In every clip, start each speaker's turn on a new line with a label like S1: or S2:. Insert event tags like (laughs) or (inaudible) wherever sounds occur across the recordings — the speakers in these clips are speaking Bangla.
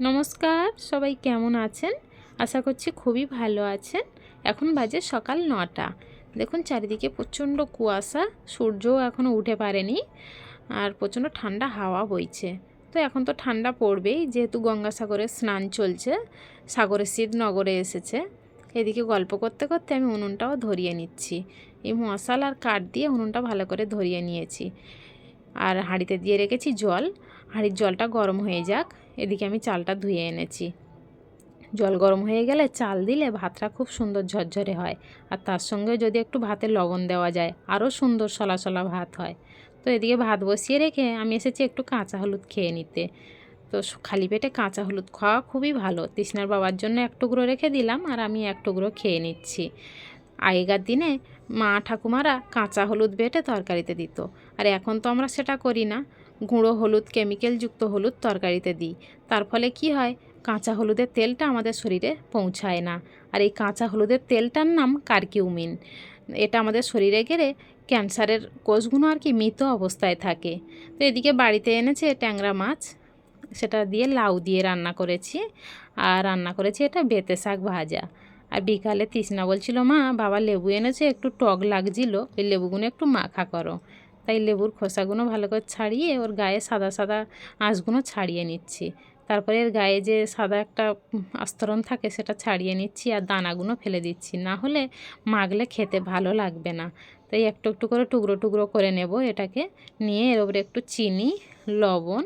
S1: নমস্কার, সবাই কেমন আছেন? আশা করছি খুবই ভালো আছেন। এখন বাজে সকাল নটা। দেখুন, চারিদিকে প্রচণ্ড কুয়াশা, সূর্যও এখনও উঠে পারেনি আর প্রচণ্ড ঠান্ডা হাওয়া বইছে। তো এখন তো ঠান্ডা পড়বেই, যেহেতু গঙ্গাসাগরে স্নান চলছে, সাগরের শীত নগরে এসেছে। এদিকে গল্প করতে করতে আমি উনুনটাও ধরিয়ে নিচ্ছি। এই মশাল আর কাঠ দিয়ে উনুনটা ভালো করে ধরিয়ে নিয়েছি। আর হাঁড়িতে দিয়ে রেখেছি জল। হাঁড়ির জলটা গরম হয়ে যাক। এদিকে আমি চালটা ধুয়ে এনেছি। জল গরম হয়ে গেলে চাল দিলে ভাতটা খুব সুন্দর ঝরঝরে হয়। আর তার সঙ্গে যদি একটু ভাতে লবণ দেওয়া যায়, আরও সুন্দর সলা সলা ভাত হয়। তো এদিকে ভাত বসিয়ে রেখে আমি এসেছি একটু কাঁচা হলুদ খেয়ে নিতে। তো খালি পেটে কাঁচা হলুদ খাওয়া খুবই ভালো। তৃষ্ণার বাবার জন্য এক টুকরো রেখে দিলাম আর আমি এক টুকরো খেয়ে নিচ্ছি। আগেকার দিনে মা ঠাকুমারা কাঁচা হলুদ বেটে তরকারিতে দিত। আর এখন তো আমরা সেটা করি না। গুঁড়ো হলুদ কেমিক্যালযুক্ত হলুদ তরকারিতে দিই। তার ফলে কি হয়, কাঁচা হলুদের তেলটা আমাদের শরীরে পৌঁছায় না। আর এই কাঁচা হলুদের তেলটার নাম কার্কিউমিন। এটা আমাদের শরীরে গেলে ক্যান্সারের কোষগুলো আর কি মৃত অবস্থায় থাকে। তো এদিকে বাড়িতে এনেছে ট্যাংরা মাছ। সেটা দিয়ে লাউ দিয়ে রান্না করেছি। আর রান্না করেছি এটা বেতে শাক ভাজা। আর বিকালে তৃষ্ণা বলছিল, মা, বাবা লেবু এনেছে, একটু টক লাগছিল, ওই লেবুগুলো একটু মাখা করো। তাই লেবুর খোসাগুলো ভালো করে ছাড়িয়ে ওর গায়ে সাদা সাদা আঁশগুলো ছাড়িয়ে নিচ্ছি। তারপরে এর গায়ে যে সাদা একটা আস্তরণ থাকে, সেটা ছাড়িয়ে নিচ্ছি আর দানাগুলো ফেলে দিচ্ছি। না হলে মাগলে খেতে ভালো লাগবে না। তাই একটু একটু করে টুকরো টুকরো করে নেব এটাকে। নিয়ে এর উপরে একটু চিনি, লবণ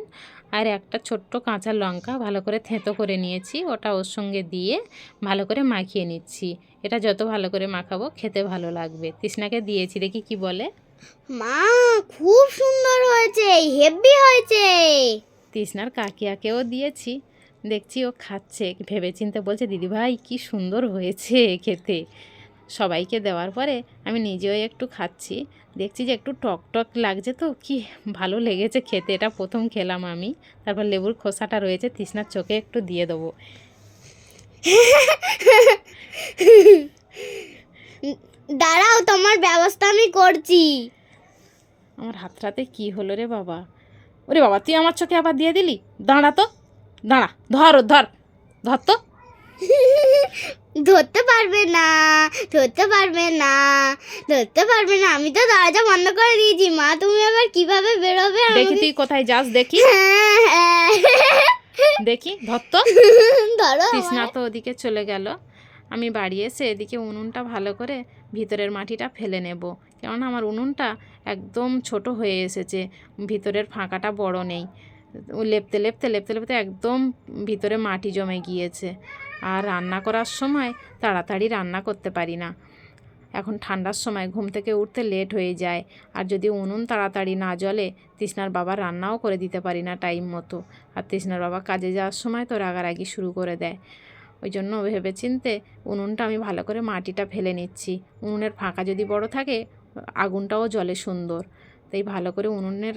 S1: আর একটা ছোট্ট কাঁচা লঙ্কা ভালো করে থেঁতো করে নিয়েছি। ওটা ওর সঙ্গে দিয়ে ভালো করে মাখিয়ে নিচ্ছি। এটা যত ভালো করে মাখাবো খেতে ভালো লাগবে। তৃষ্ণাকে দিয়েছি দেখি কি বলে।
S2: মা খুব সুন্দর হয়েছে হেভি হয়েছে।
S1: তৃষ্ণার কাকিয়াকেও দিয়েছি। দেখছি ও খাচ্ছে ভেবে চিন্তে বলছে দিদিভাই কি সুন্দর হয়েছে খেতে। সবাইকে দেওয়ার পরে আমি নিজেও একটু খাচ্ছি। দেখছি যে একটু টক টক লাগছে তো কি ভালো লেগেছে খেতে। এটা প্রথম খেলাম আমি। তারপর লেবুর খোসাটা রয়েছে তৃষ্ণার চোখে একটু দিয়ে দেবো।
S2: দাঁড়াও তোমার ব্যবস্থা আমি করছি।
S1: আমার হাতটাতে কি হলো রে বাবা? ওরে বাবা তুই আমার চোখে আবার দিয়ে দিলি? দাঁড়া তো দাঁড়া ধর ধর ধর তো।
S2: ধরতে পারবে না ধরতে পারবে না ধরতে পারবে না। আমি তো দরজা বন্ধ করে দিয়েছি। মা তুমি আবার কীভাবে বেরোবে
S1: দেখি তুই কোথায় যাস দেখি।
S2: হ্যাঁ, হ্যাঁ।
S1: দেখি ধর তো।
S2: ধরো
S1: তৃষ্ণা তো ওদিকে চলে গেল। আমি বাড়ি এসে এদিকে উনুনটা ভালো করে ভিতরের মাটিটা ফেলে নেব। কেননা আমার উনুনটা একদম ছোট হয়ে এসেছে। ভিতরের ফাঁকাটা বড় নেই। লেপতে লেপতে লেপতে লেপতে একদম ভিতরে মাটি জমে গিয়েছে। আর রান্না করার সময় তাড়াতাড়ি রান্না করতে পারি না। এখন ঠান্ডার সময় ঘুম থেকে উঠতে লেট হয়ে যায় আর যদি উনুন তাড়াতাড়ি না জ্বলে, তৃষ্ণার বাবা রান্নাও করে দিতে পারি না টাইম মতো। আর তৃষ্ণার বাবা কাজে যাওয়ার সময় তো রাগারাগি শুরু করে দেয়। ওই জন্য ভেবে চিনতে উনুনটা আমি ভালো করে মাটিটা ফেলে নিচ্ছি। উনুনের ফাঁকা যদি বড় থাকে, আগুনটাও জ্বলে সুন্দর। তাই ভালো করে উনুনের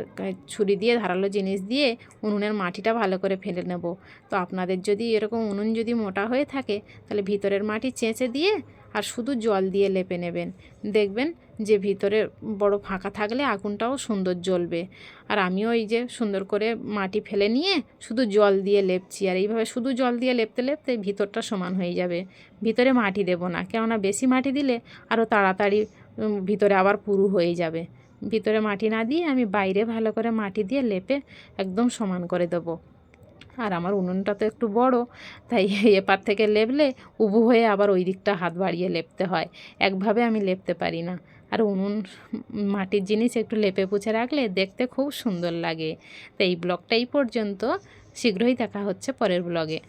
S1: ছুরি দিয়ে ধারালো জিনিস দিয়ে উনুনের মাটিটা ভালো করে ফেলে নেব। তো আপনাদের যদি এরকম উনুন যদি মোটা হয়ে থাকে, তাহলে ভিতরের মাটি চেঁচে দিয়ে আর শুধু জল দিয়ে লেপে নেবেন। দেখবেন যে ভিতরে বড় ফাঁকা থাকলে আগুনটাও সুন্দর জ্বলবে। আর আমিও এই যে সুন্দর করে মাটি ফেলে নিয়ে শুধু জল দিয়ে লেপছি, আর এইভাবে শুধু জল দিয়ে লেপতে লেপতে ভিতরটা সমান হয়ে যাবে। ভিতরে মাটি দেবো না, কেননা বেশি মাটি দিলে আরও তাড়াতাড়ি ভিতরে আবার পুরু হয়ে যাবে। ভিতরে মাটি না দিয়ে আমি বাইরে ভালো করে মাটি দিয়ে লেপে একদম সমান করে দেবো। আর আমার উনুনটা তো একটু বড়, তাই (laughs) এপার থেকে লেপলে উবু হয়ে আবার ওই দিকটা হাত বাড়িয়ে লেপতে হয়। একভাবে আমি লেপতে পারি না। আর উনুন, মাটির জিনিস একটু লেপে পুছে রাখলে দেখতে খুব সুন্দর লাগে। তাই এই ব্লগটা এই পর্যন্ত। শীঘ্রই দেখা হচ্ছে পরের ব্লগে।